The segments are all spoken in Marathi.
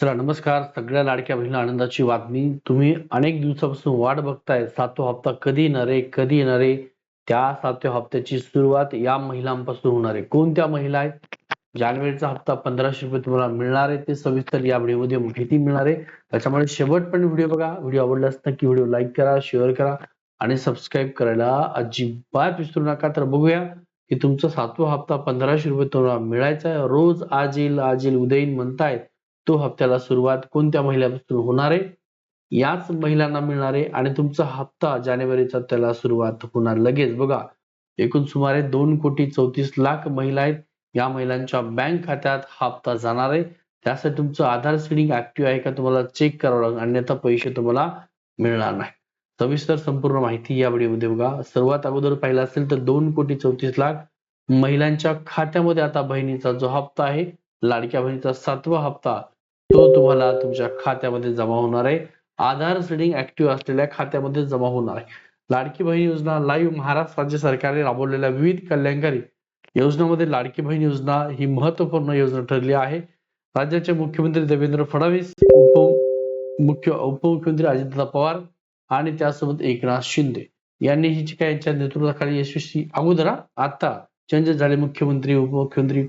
चला नमस्कार. सगळ्या लाडक्या बहिणीला आनंदाची बातमी. तुम्ही अनेक दिवसापासून वाट बघताय. सातवा हप्ता कधी येणार आहे? कधी येणार आहे? त्या सातव्या हप्त्याची सुरुवात या महिलांपासून होणार आहे. कोणत्या महिला आहेत? जानेवारीचा हप्ता पंधराशे रुपये तुम्हाला मिळणार आहे. ते सविस्तर या व्हिडिओमध्ये माहिती मिळणार आहे. त्याच्यामुळे शेवट पण व्हिडिओ बघा. व्हिडिओ आवडल्यास नक्की व्हिडिओ लाईक करा शेअर करा आणि सबस्क्राईब करायला अजिबात विसरू नका. तर बघूया की तुमचा सातवा हप्ता पंधराशे रुपये तुम्हाला मिळायचा आहे. रोज आज येईल आज येईल उद्या येईल म्हणतायत. तो हप्त्याला सुरुवात कोणत्या महिन्यापासून होणार आहे? याच महिलांना मिळणार आहे आणि तुमचा हप्ता जानेवारीचा त्याला सुरुवात होणार. लगेच बघा एकूण सुमारे दोन कोटी चौतीस लाख महिला आहेत. या महिलांच्या बँक खात्यात हा हप्ता जाणार आहे. त्यासाठी तुमचं आधार सिडिंग ऍक्टिव्ह आहे का तुम्हाला चेक करावं लागेल. अन्यथा पैसे तुम्हाला मिळणार नाही. सविस्तर संपूर्ण माहिती या व्हिडिओमध्ये बघा. सर्वात अगोदर पाहिलं असेल तर दोन कोटी चौतीस लाख महिलांच्या खात्यामध्ये आता बहिणीचा जो हप्ता आहे लाडक्या बहिणीचा सातवा हप्ता तो तुम्हाला तुमच्या खात्यामध्ये जमा होणार आहे. आधार सेडिंग ऍक्टिव्ह असलेल्या खात्यामध्ये जमा होणार आहे. लाडकी बहीण योजना लाईव्ह महाराष्ट्र राज्य सरकारने राबवलेल्या विविध कल्याणकारी योजनामध्ये लाडकी बहीण योजना ही महत्त्वपूर्ण योजना ठरली आहे. राज्याचे मुख्यमंत्री देवेंद्र फडणवीस उप मुख्य उपमुख्यमंत्री अजितदादा पवार आणि त्यासोबत एकनाथ शिंदे यांनी ही जी काय यांच्या नेतृत्वाखाली यशस्वी अगोदर आता चेंज झाले मुख्यमंत्री उपमुख्यमंत्री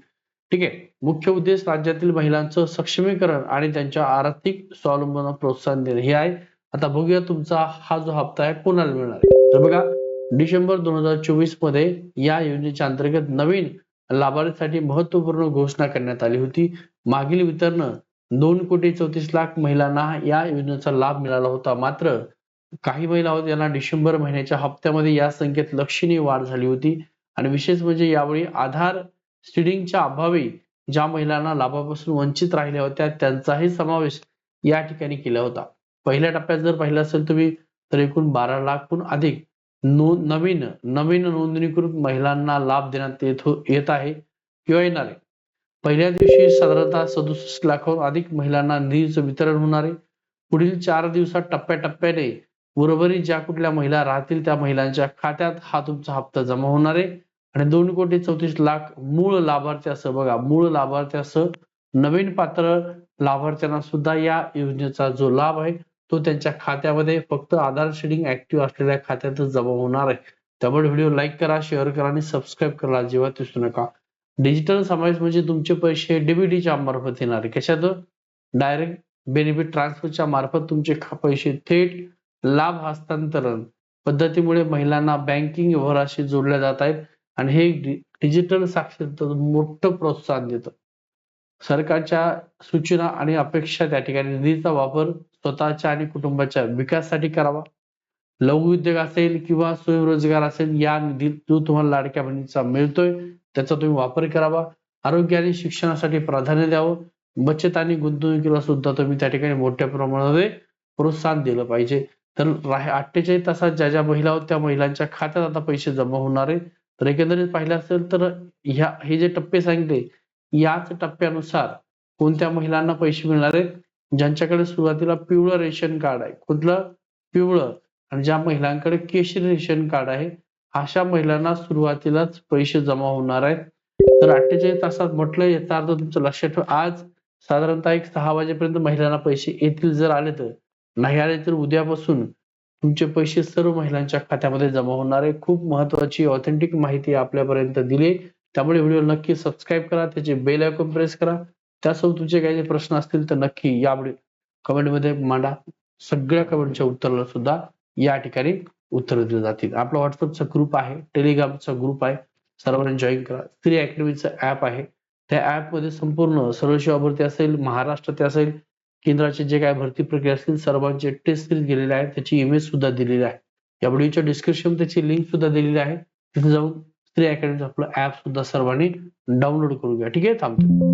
ठीक आहे. मुख्य उद्देश राज्यातील महिलांचं सक्षमीकरण आणि त्यांच्या आर्थिक स्वावलंबना प्रोत्साहन देणे. हे आहे. आता बघूया तुमचा हा जो हप्ता आहे कोणाला मिळणार आहे? तर बघा डिसेंबर दोन हजार चोवीसमध्ये या योजनेच्या अंतर्गत नवीन लाभार्थीसाठी महत्त्वपूर्ण घोषणा करण्यात आली होती. मागील वितरण दोन कोटी चौतीस लाख महिलांना या योजनेचा लाभ मिळाला होता. मात्र काही महिला होत्या यांना डिसेंबर महिन्याच्या हप्त्यामध्ये या संख्येत लक्षणीय वाढ झाली होती. आणि विशेष म्हणजे यावेळी आधार सीडिंगच्या अभावी ज्या महिलांना लाभापासून वंचित राहिल्या होत्या त्यांचाही समावेश या ठिकाणी केला होता. पहिल्या टप्प्यात जर पाहिलं असेल तुम्ही तर एकूण बारा लाखहून अधिक नो नवीन नवीन नोंदणीकृत महिलांना लाभ देण्यात येत येत आहे किंवा येणार आहे. पहिल्या दिवशी साधारणतः सदुसष्ट लाखाहून अधिक महिलांना निधीचं वितरण होणार आहे. पुढील चार दिवसात टप्प्याटप्प्याने उर्वरित ज्या कुठल्या महिला राहतील त्या महिलांच्या खात्यात हा तुमचा हप्ता जमा होणार आहे. आणि दोन कोटी चौतीस लाख मूळ लाभार्थी असं बघा मूळ लाभार्थी असं नवीन पात्र लाभार्थ्यांना सुद्धा या योजनेचा जो लाभ आहे तो त्यांच्या खात्यामध्ये फक्त आधार शेडिंग ऍक्टिव्ह असलेल्या खात्यातच जमा होणार आहे. त्यामुळे व्हिडिओ लाईक करा शेअर करा आणि सबस्क्राईब करा अजिबात विसरू नका. डिजिटल समावेश म्हणजे तुमचे पैसे डीबीटीच्या मार्फत येणार कशात? डायरेक्ट बेनिफिट ट्रान्सफरच्या मार्फत तुमचे पैसे थेट लाभ हस्तांतरण पद्धतीमुळे महिलांना बँकिंग व्यवहाराशी जोडल्या जात आहेत. आणि हे डिजिटल साक्षरतेचं मोठं प्रोत्साहन देतं. सरकारच्या सूचना आणि अपेक्षा त्या ठिकाणी. निधीचा वापर स्वतःच्या आणि कुटुंबाच्या विकासासाठी करावा. लघु उद्योग असेल किंवा स्वयंरोजगार असेल या निधीत जो तुम्हाला लाडक्या बहिणीचा मिळतोय त्याचा तुम्ही वापर करावा. आरोग्य आणि शिक्षणासाठी प्राधान्य द्यावं. बचत आणि गुंतवणुकीला सुद्धा तुम्ही त्या ठिकाणी मोठ्या प्रमाणामध्ये प्रोत्साहन दिलं पाहिजे. तर अठ्ठेचाळीस तासात ज्या ज्या महिला होत्या त्या महिलांच्या खात्यात आता पैसे जमा होणार आहे. तर एकंदरीत पाहिलं असेल तर ह्या हे जे टप्पे सांगितले याच टप्प्यानुसार कोणत्या महिलांना पैसे मिळणार आहेत? ज्यांच्याकडे सुरुवातीला पिवळं रेशन कार्ड आहे. कुठलं? पिवळं. आणि ज्या महिलांकडे केशरी रेशन कार्ड आहे अशा महिलांना सुरुवातीलाच पैसे जमा होणार आहेत. तर अठ्ठेचाळीस तासात म्हटलं याचा अर्थ तुमचं लक्षात ठेवा. आज साधारणतः एक सहा वाजेपर्यंत महिलांना पैसे येतील जर आले तर. नाही आले तर उद्यापासून तुमचे पैसे सर्व महिलांच्या खात्यामध्ये जमा होणार आहे. खूप महत्वाची ऑथेंटिक माहिती आपल्यापर्यंत दिली त्यामुळे व्हिडिओ नक्की सबस्क्राईब करा. त्याचे बेल आयकॉन प्रेस करा. त्यासोबत तुमचे काही जे प्रश्न असतील तर नक्की या कमेंटमध्ये मांडा. सगळ्या कमेंटच्या उत्तराला सुद्धा या ठिकाणी उत्तर दिली जातील. आपला व्हॉट्सअपचा ग्रुप आहे. टेलिग्रामचा ग्रुप आहे. सर्वांनी जॉईन करा. स्त्री अकॅडमीचं ऍप आहे. त्या ऍपमध्ये संपूर्ण सर्व सेवा भरती असेल महाराष्ट्रात असेल केंद्राचे जे काय भरती प्रक्रिया असतील सर्वांचे टेस्ट सिरीज गेलेले आहे त्याची इमेज सुद्धा दिलेली आहे. या व्हिडिओच्या डिस्क्रिप्शन त्याची लिंक सुद्धा दिलेली आहे. तिथे जाऊन स्त्री अकॅडमीचं आपलं ऍप सुद्धा सर्वांनी डाउनलोड करून घ्या. ठीक आहे? थांबतो.